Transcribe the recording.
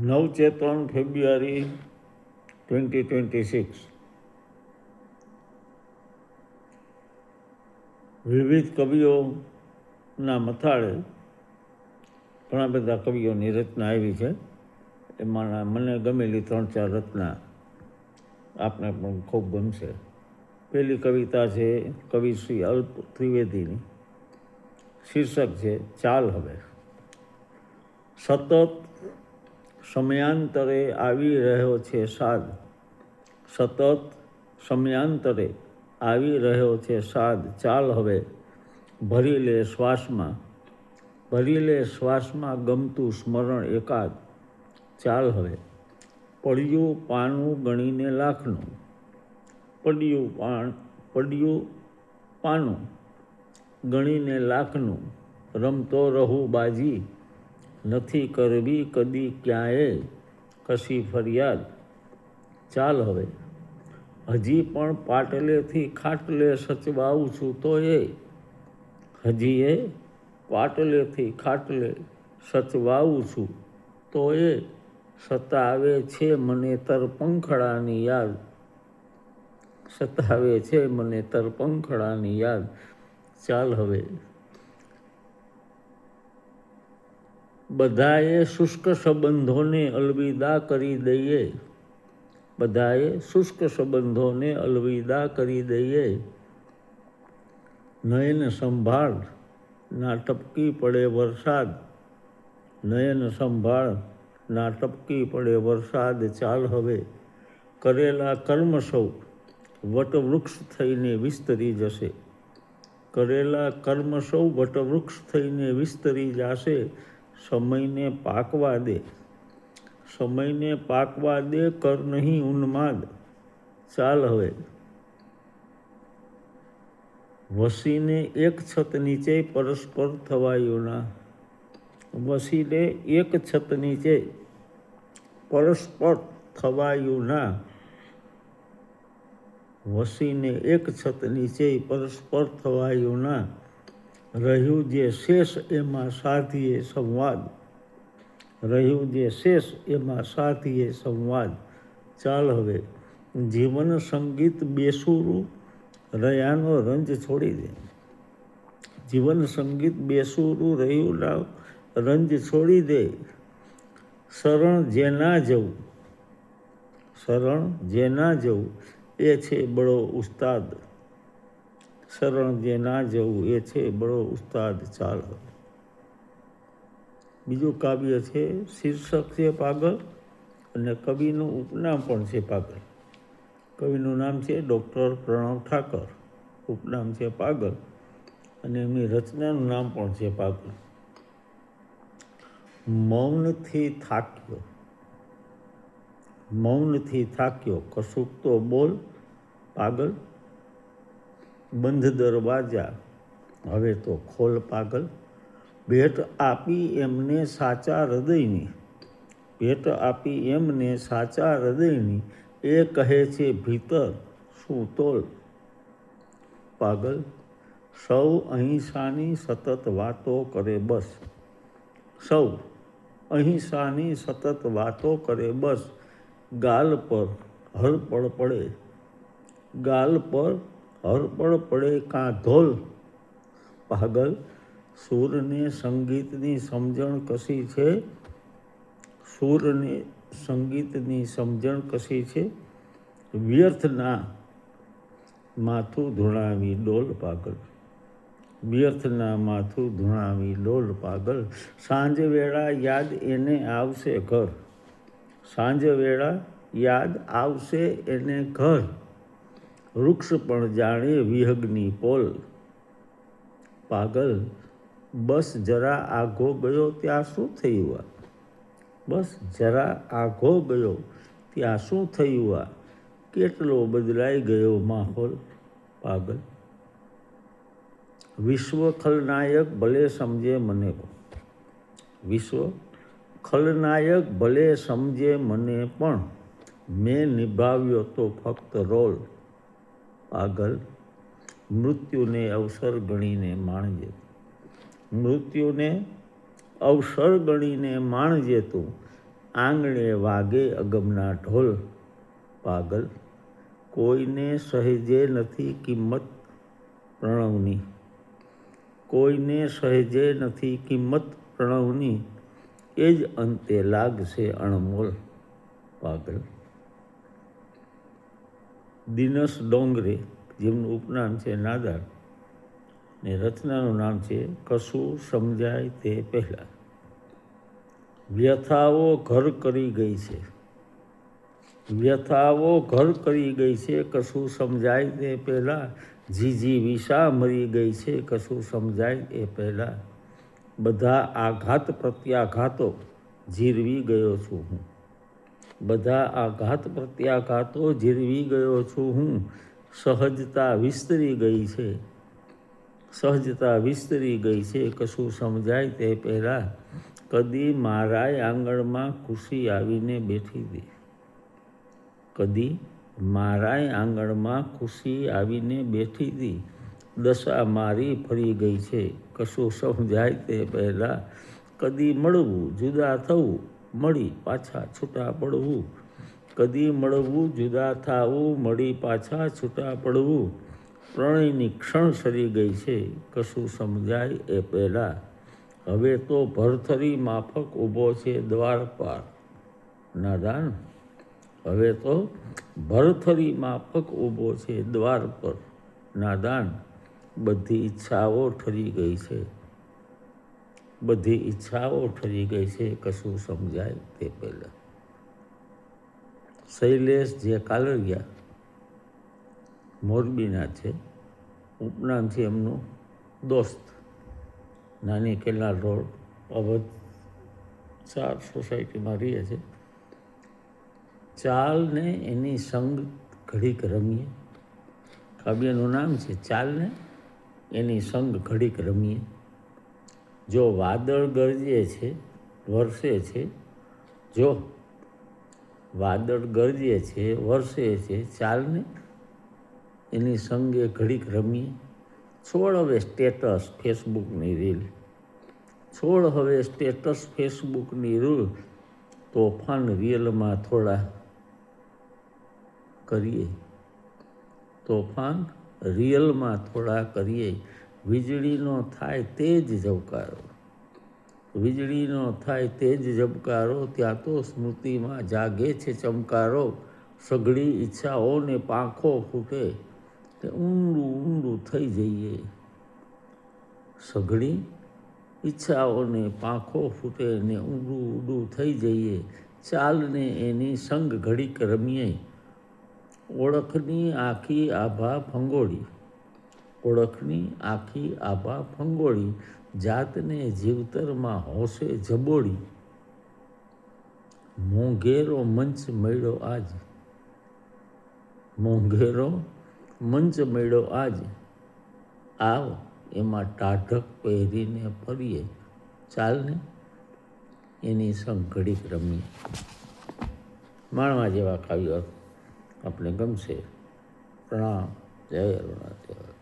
Navchetan February twenty twenty six. વિવિધ કવિઓના મથાળે ઘણા બધા કવિઓની રચના આવી છે. એમાંના મને ગમેલી ત્રણ ચાર રચના આપને પણ ખૂબ ગમશે. પહેલી કવિતા છે કવિ શ્રી અલ્પ ત્રિવેદીની. શીર્ષક છે ચાલ હવે. સતત સમયાંતરે આવી રહ્યો છે સાદ. સતત સમયાંતરે આવી રહ્યો છે સાદ. ચાલ હવે, ભરી લે શ્વાસમાં. ભરી લે શ્વાસમાં ગમતું સ્મરણ એકાદ. ચાલ હવે, પડ્યું પાનું ગણીને લાખનું પડ્યું પાન પડ્યું પાનું ગણીને લાખનું રમતો રહું બાજી. નથી કરવી કદી ક્યાંય. કશી ફરિયાદ? ચાલ હવે. હજી પણ પાટલેથી ખાટલે સચવાવું છું તો એ. હજી એ પાટલેથી ખાટલે સચવાવું છું તો એ. સતાવે છે મને તરપંખડાની યાદ. સતાવે છે મને તરપંખડાની યાદ. ચાલ હવે. બધાએ શુષ્ક સંબંધોને અલવિદા કરી દઈએ. બધાએ શુષ્ક સંબંધોને અલવિદા કરી દઈએ. નયન સંભાળ ના ટપકી પડે વરસાદ. નયન સંભાળ ના ટપકી પડે વરસાદ ચાલ હવે. કરેલા કર્મ સૌ વટવૃક્ષ થઈને વિસ્તરી જશે. કરેલા કર્મ સૌ વટવૃક્ષ થઈને વિસ્તરી જશે. સમયને પાકવા દે. સમયને પાકવા દે, કર નહીં ઉન્માદ. ચાલ હવે. વસીને એક છત નીચે, પરસ્પર થવાયોના વસીને એક છત નીચે, પરસ્પર થવાયુના વસીને એક છત નીચે, પરસ્પર થવાયુના રહ્યું જે શેષ એમાં સાધીએ સંવાદ. રહ્યું જે શેષ એમાં સાધીએ સંવાદ. ચાલ હવે, જીવન સંગીત બેસુરું, રયાનો રંજ છોડી દે. જીવન સંગીત બેસુરું, રહ્યું લાવ રંજ છોડી દે. શરણ જેના જવું, શરણ જેના જવું, એ છે બળો ઉસ્તાદ. શરણ જે ના જવું એ છે, બળો ઉસ્તાદ ચાલ. બીજું કાવ્ય છે, શીર્ષક છે પાગલ અને કવિનું ઉપનામ પણ છે પાગલ. કવિનું નામ છે ડૉક્ટર પ્રણવ ઠાકર. ઉપનામ છે પાગલ અને એમની રચનાનું નામ પણ છે પાગલ. મૌનથી થાક્યો. મૌનથી થાક્યો. કશુંક તો બોલ, પાગલ. બંધ દરવાજા. હવે તો ખોલ પાગલ. ભેટ આપી એમને સાચા હૃદયની. ભેટ આપી એમને સાચા હૃદયની. એ કહે છે, ભીતર શું તોલ? પાગલ, સૌ અહિંસાની સતત વાતો કરે બસ. સૌ અહિંસાની સતત વાતો કરે બસ. ગાલ પર હરપળ પડે. ગાલ પર હરપળ પડે કાં ધોલ પાગલ, સૂરને સંગીતની સમજણ કશી છે? સૂરને સંગીતની સમજણ કશી છે? વ્યર્થના માથું ધૂણાવી ડોલ પાગલ. વ્યર્થના માથું ધૂણાવી ડોલ પાગલ. સાંજ વેળા યાદ એને આવશે ઘર. સાંજ વેળા યાદ આવશે એને ઘર. વૃક્ષ પણ જાણે વિહગની પોલ. પાગલ, બસ જરા આઘો ગયો ત્યાં શું થયું આ? બસ જરા આઘો ગયો ત્યાં શું થયું આ? કેટલો બદલાઈ ગયો માહોલ? પાગલ વિશ્વ ખલનાયક ભલે સમજે મને. વિશ્વ ખલનાયક ભલે સમજે મને પણ મેં નિભાવ્યો તો ફક્ત રોલ. પાગલ મૃત્યુને અવસર ગણીને માણજે. મૃત્યુને અવસર ગણીને માણજે તું આંગણે વાગે અગમના ઢોલ. પાગલ, કોઈને સહેજે નથી કિંમત પ્રણવની. કોઈને સહેજે નથી કિંમત પ્રણવની. એ જ અંતે લાગશે અણમોલ. પાગલ દિનસ ડોંગરે, જેમનું ઉપનામ છે નાદાર, ને રચનાનું નામ છે કશું સમજાય તે પહેલાં. વ્યથાઓ ઘર કરી ગઈ છે. વ્યથાઓ ઘર કરી ગઈ છે, કશું સમજાય તે પહેલાં. જીજી વિષા મરી ગઈ છે, કશું સમજાય એ પહેલાં. બધા આઘાત પ્રત્યાઘાતો જીરવી ગયો છું હું. બધા આઘાત પ્રત્યાઘાતો જીરવી ગયો છું હું. સહજતા વિસ્તરી ગઈ છે. સહજતા વિસ્તરી ગઈ છે. કશું સમજાય તે પહેલાં કદી મારાય આંગણમાં ખુશી આવીને બેઠી હતી કદી મારાય આંગણમાં ખુશી આવીને બેઠી હતી દશા મારી ફરી ગઈ છે. કશું સમજાય તે પહેલાં કદી મળવું જુદા થવું મળી પાછા છૂટા પડવું. કદી મળવું જુદા થવું, મળી પાછા છૂટા પડવું. પ્રણયની ક્ષણ સરી ગઈ છે, કશું સમજાય એ પહેલાં. હવે તો ભરથરી માફક ઊભો છે દ્વાર પાર. નાદાન હવે તો ભરથરી માફક ઊભો છે દ્વાર પર. નાદાન બધી ઈચ્છાઓ ઠરી ગઈ છે. બધી ઈચ્છાઓ ઠરી ગઈ છે, કશું સમજાય તે પહેલાં. શૈલેષ જે કાલરિયા મોરબીના છે ઉપનામ છે એમનું દોસ્ત. નાની કેનાલ રોડ અવધ ચાર સોસાયટીમાં રહીએ છે. ચાલને એની સંગ ઘડીક રમીએ. કાવ્યનું નામ છે, ચાલને એની સંગ ઘડીક રમીએ. જો વાદળ ગરજે છે, વરસે છે, જો વાદળ ગરજે છે, વરસે છે, ચાલને એની સંગે ઘડીક રમીએ. છોડ હવે સ્ટેટસ ફેસબુકની રીલ. છોડ હવે સ્ટેટસ ફેસબુકની રીલ તોફાન રિયલમાં થોડા કરીએ. તોફાન રિયલમાં થોડા કરીએ. વીજળીનો થાય તે જ ઝબકારો. વીજળીનો થાય તે જ ઝબકારો, ત્યાં તો સ્મૃતિમાં જાગે છે ચમકારો. સઘળી ઈચ્છાઓને પાંખો ફૂટે તે ઊંડું ઊંડું થઈ જઈએ. સઘળી ઈચ્છાઓને પાંખો ફૂટે ને ઊંડું ઊંડું થઈ જઈએ. ચાલને એની સંગ ઘડીક રમીએ. ઓળખની આખી આભા ફંગોળી ઓળખની આખી આભા ફંગોળી જાતને જીવતરમાં હોશે જબોડી મોંઘેરો મંચ મળ્યો આજ. મોંઘેરો મંચ મળ્યો આજ. આવ એમાં ટાઢક પહેરીને ફરીએ. ચાલને એની સંઘડી રમીએ. માણવા જેવા કાવ્યો આપણે ગમશે. પ્રણામ. જય અરુણાચલ.